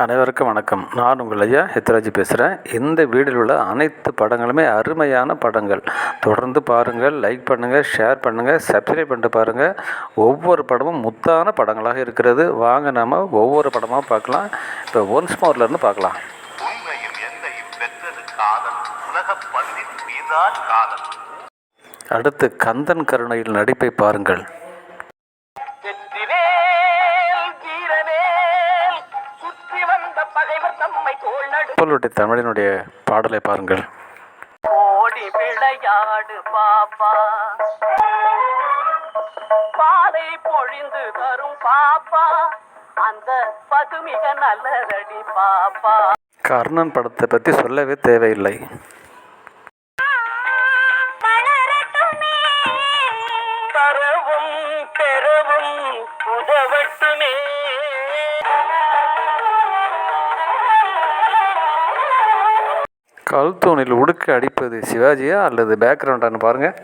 அனைவருக்கும் வணக்கம். நான் உங்கள் ஐயா ஹித்ராஜ் பேசுகிறேன் இந்த வீடியோவில் உள்ள அனைத்து படங்களுமே அருமையான படங்கள். தொடர்ந்து பாருங்கள் லைக் பண்ணுங்கள் ஷேர் பண்ணுங்கள் சப்ஸ்கிரைப் பண்ணிட்டு பாருங்கள் ஒவ்வொரு படமும் முத்தான படங்களாக இருக்கிறது. வாங்க நாம் ஒவ்வொரு படமாக பார்க்கலாம். இப்போ ஒன்ஸ் மோர்லேருந்து பார்க்கலாம். அடுத்து கந்தன் கருணையில் நடிப்பை பாருங்கள். புகழுடைய தமிழினுடைய பாடலை பாருங்கள். ஓடி விளையாடு பாப்பா. பாலை பொழிந்து தரும் பாப்பா. அந்த பசுமிக நல்லதடி பாப்பா. கர்ணன் படத்தை பற்றி சொல்லவே தேவையில்லை. கல்தூணில் உடுக்க அடிப்பது சிவாஜியா அல்லது பேக்ரவுண்டான்னு பாருங்கள்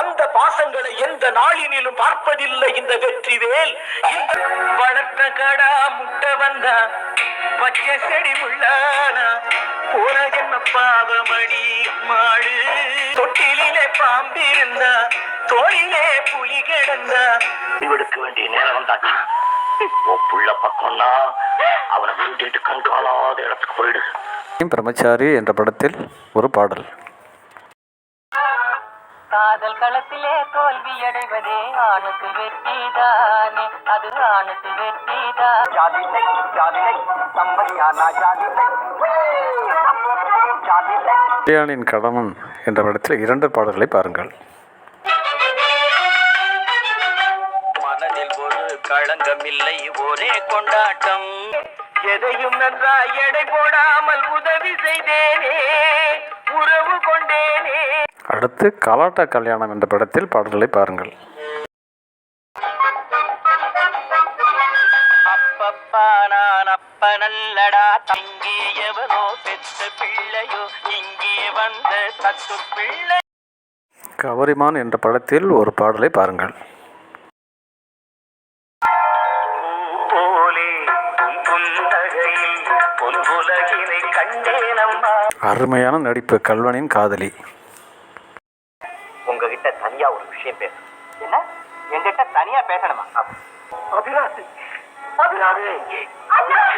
அந்த பாசங்களை எந்த நாளினிலும் பார்ப்பதில்லை இந்த வெற்றிவேல். இந்த வளர்த்த கடா முட்டை வந்தா பச்சை செடி முள்ளானா போன என்ன பாவமடி மாடு. தொட்டிலே பாம்பிருந்தா தோளிலே புலி கிடந்தா. முடிவெடுக்க வேண்டிய நேரம் வந்தாச்சு. உன் புள்ள பக்கம்னா அவனை கூட்டிட்டு கண்காணாத இடத்துக்கு போயிடு. பிரம்மச்சாரி என்ற படத்தில் ஒரு பாடல். காதல் களத்திலே தோல்வி அடைவதே ஆணுக்கு வெற்றிதானே. அது ஆணுக்கு வெற்றிதான் ஜாதிலை ஜாதிலை சம்மதியானா ஜாதிலை ஜாதிலை கல்யாணின் கடமன் என்ற படத்தில் இரண்டு பாடல்களை பாருங்கள். மனதில் ஒரு களங்கமில்லை ஒரே கொண்டாட்டம். எதையும் நன்றாய் எடை போடாமல் அடுத்து கலாட்டா கல்யாணம் என்ற படத்தில் பாடல்களை பாருங்கள். அப்பப்பா நான் அப்ப நல்லடா தங்கி எவனோ பெற்ற பிள்ளையோ இங்கே வந்த தத்து பிள்ளை. கவரிமான் என்ற படத்தில் ஒரு பாடலை பாருங்கள். அருமையான நடிப்பு கல்வனின் காதலி. உங்ககிட்ட தனியா ஒரு விஷயம் பேச என்ன? என்கிட்ட தனியா பேசணுமா? அபிலாஷ் அபிலாஷ்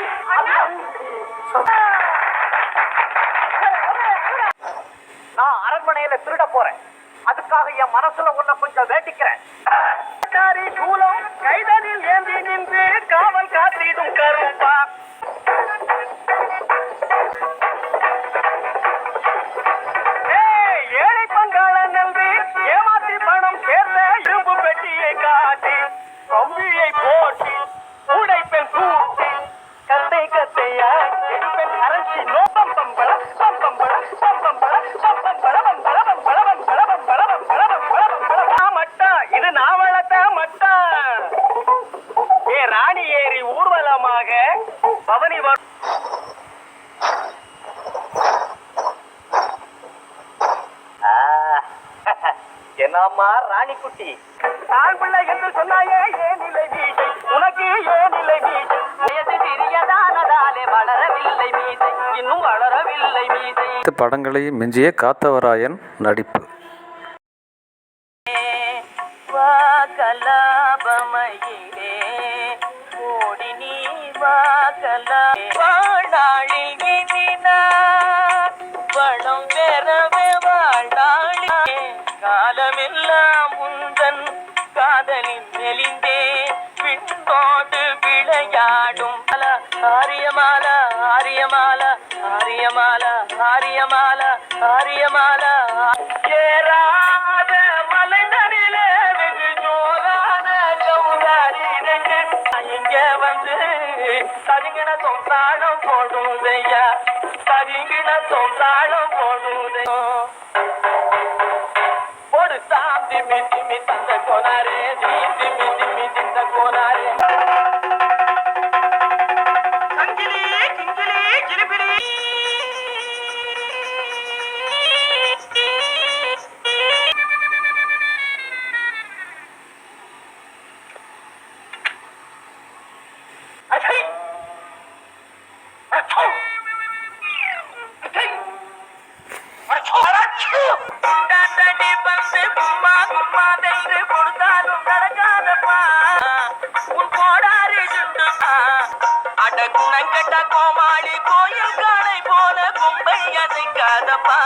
நான் அரண்மனையில திருட போறேன். அதுக்காக என் மனசுல உன்னை கொஞ்சம் வேண்டிக்கிறேன். கைதனில் ஏந்தி நின்று காவல் காத்திடும் கருப்பா. என்னம்மா ராணிக்குட்டி? ஆண் பிள்ளை என்று சொன்னாயே ஏன் நிலை வீட்டை உனக்கு ஏன் நிலை வீட்டை வயது சிறியதானதாலே வளரவில்லை மீதை இன்னும் வளரவில்லை அனைத்து படங்களையும் மிஞ்சிய காத்தவராயன் நடிப்பு. வா கலாபமயிலே. ஓடி நீ வா கலா. வாழ்நாளில் இனினார் வளம் பெறவே வாழ்நாளே காலமெல்லாம் உந்தன் காதலின் மெலிந்தே. விண்ணோடு விளையாடும். ஆரியமால ஆரியமால. ஆரியமால ஆரியமால. ஏறாத மலைதனில வெகு ஜோரான சௌதாரி இங்க வந்து சரிங்கின சொந்தாடம் போடும் ஐயா சரிங்கின சொந்தாடம் போடும் போடு சாமி மிதி தந்த கொனாரே. கோமாளி கோயில் காலை போல கும்பை அசைக்காதப்பா.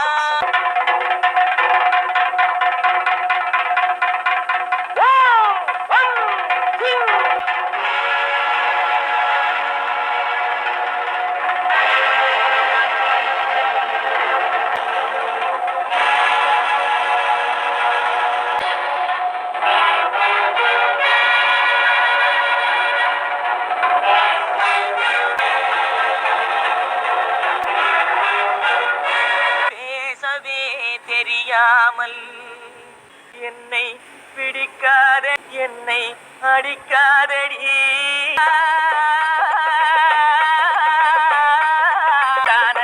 பிடிக்காத என்னை அடிக்காதடி. தான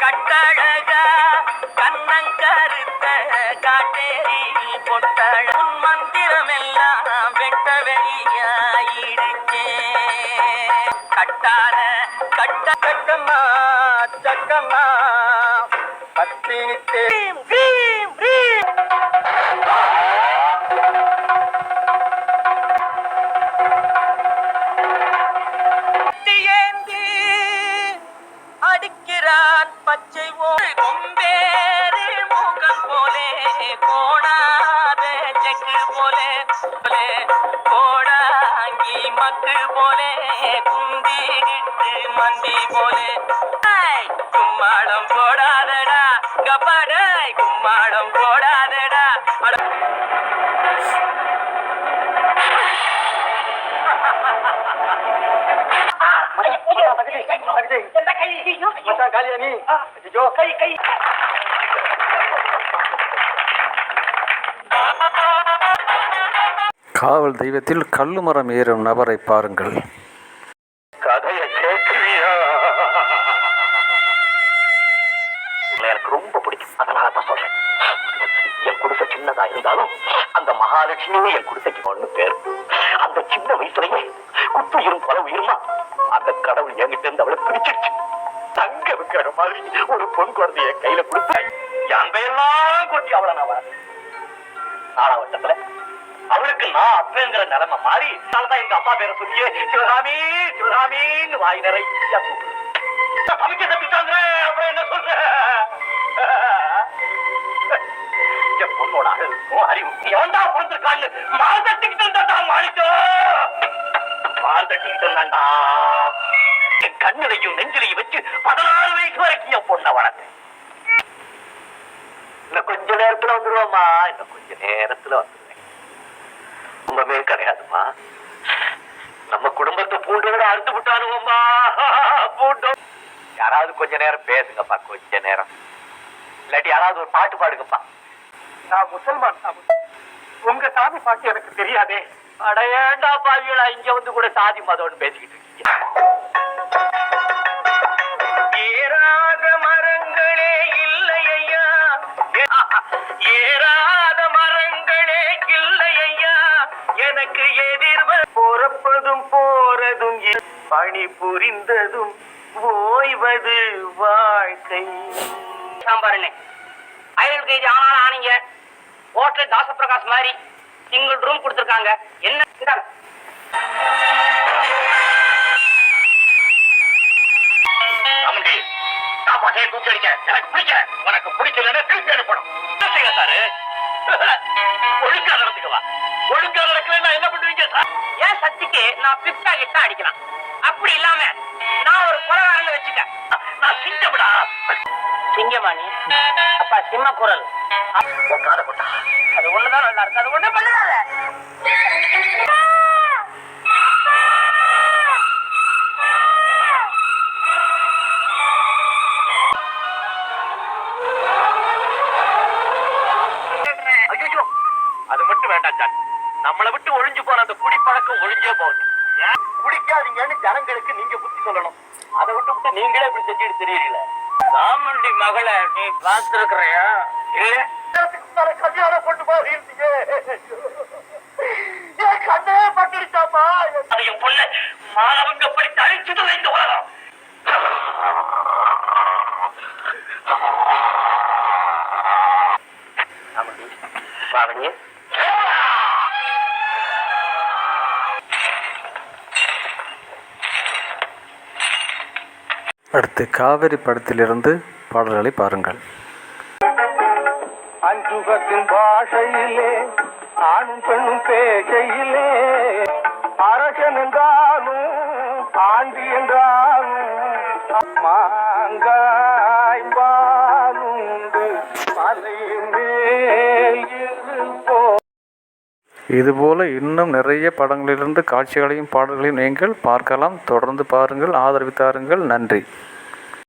கட்டழகா கண்ணங்கருத்த காட்டேரி பொட்டழ. உன் மந்திரமெல்லாம் வெட்ட வெளியாயிடுச்சே கட்டான கட்ட சக்கம்மா சக்கம்மா பத்தினித்தே. மந்தி போலே. கும்மாளம் போடாதடா. கப்பாடாய் கும்மாளம் போடாதடா. அட. மச்சான் காலியா நீ? ஐயோ கை கை. காவல் தெய்வத்தில் கல்லுமரம் ஏறும் நபரை பாருங்கள். என் பேர். அந்த சின்ன வயசுலயே குத்துயிரும் பல உயிருமா அந்த கடவுள் என்கிட்ட இருந்து அவளை பிடிச்சிருச்சு தங்க வைக்கிற மாதிரி ஒரு பொன் குழந்தைய கையில கொடுத்து பெயர்லாம் கொட்டி அவளை நான் வளர்த்தேன். நாலாவட்டத்துல அவளுக்கு நான் அப்பங்கிற நிலைமை மாறி அதனாலதான் எங்க அம்மா பேரை சொல்லியே சிவகாமி சிவகாமின்னு வாய் நிறைய சமைக்க தப்பிட்டாங்க அப்புறம் என்ன சொல்ற? என் பொண்ணோட அறிவு. எவன்டா பிறந்திருக்கான்னு மாணிக்கோ. இருந்தாண்டா என் கண்ணிலையும் நெஞ்சிலையும் வச்சு பதினாறு வயசு வரைக்கும் என் பொண்ணை வளர்த்தேன். இன்னும் கொஞ்ச நேரத்துல வந்துருவாமா இன்னும் கொஞ்ச நேரத்துல வந்துருவேன். குடும்பமே கிடையாதுமா நம்ம குடும்பத்தை பூண்டோட அறுத்து விட்டானுவோம்மா. பூண்டோம். யாராவது கொஞ்ச நேரம் பேசுங்கப்பா கொஞ்ச நேரம். இல்லாட்டி யாராவது ஒரு பாட்டு பாடுங்கப்பா. நான் முசல்மான். சாமி உங்க சாமி பாட்டு எனக்கு தெரியாதே. அட ஏண்டா பாவிகளா இங்க வந்து கூட சாதி மதம்னு பேசிக்கிட்டு இருக்கீங்க. ஏறாத மரங்களே இல்லையா ஏறாத மரங்களே இல்லையா எனக்கு எதிர்வ பொறப்பதும் போறதும் பணி புரிந்ததும் ஓய்வது வாழ்க்கை. சாம்பார் ஐநூறு கேஜி ஆனாலும் ஆனீங்க. ஹோட்டல் தாசப்பிரகாஷ் மாதிரி சிங்கிள் ரூம் கொடுத்துருக்காங்க. என்ன பசையை தூக்கி அடிக்க எனக்கு பிடிக்கல. உனக்கு பிடிக்கலன்னா திருப்பி அனுப்பணும். சாரு? ஒழுங்கா நடந்துக்கவா ஒழுங்கா நடக்கலன்னா என்ன பண்ணுவீங்க சார்? ஏன் சக்திக்கு நான் பிப்டா கிட்ட அடிக்கலாம். அப்படி இல்லாம நான் ஒரு கொலகாரன்னு வச்சுக்க. நான் சிங்கம்டா. சிங்கமாணி. அப்பா சிம்ம குரல் அது ஒண்ணுதான் நல்லா இருக்கு அது ஒண்ணும் பண்ணாத அது மட்டும் வேண்டாம் சார் நம்மளை விட்டு ஒழிஞ்சு போன அந்த குடிப்பழக்கம் ஒழிஞ்சே போகணும் ஏன்? குடிக்காதீங்கன்னு ஜனங்களுக்கு நீங்க புத்தி சொல்லணும். அதை விட்டு விட்டு நீங்களே இப்படி செஞ்சுட்டு தெரியல ராமண்டி மகளை நீ பார்த்திருக்கிறியா? இல்ல. கல்யாணம் கொண்டு போயிருந்தீங்க கண்ணே பட்டுருச்சாப்பா என் பொண்ணு மாணவங்க படி தழிச்சுட்டு இந்த உலகம் பாருங்க. அடுத்து காவிரி படத்திலிருந்து பாடல்களை பாருங்கள். அஞ்சுகத்தின் பாஷையிலே ஆணும் பெண்ணும் பேசையிலே அரசன் என்றாலும் ஆண்டி என்றாலும் அம்மாங்க இதுபோல இன்னும் நிறைய படங்களிலிருந்து காட்சிகளையும் பாடல்களையும் நீங்கள் பார்க்கலாம். தொடர்ந்து பாருங்கள் ஆதரவு தாருங்கள். நன்றி.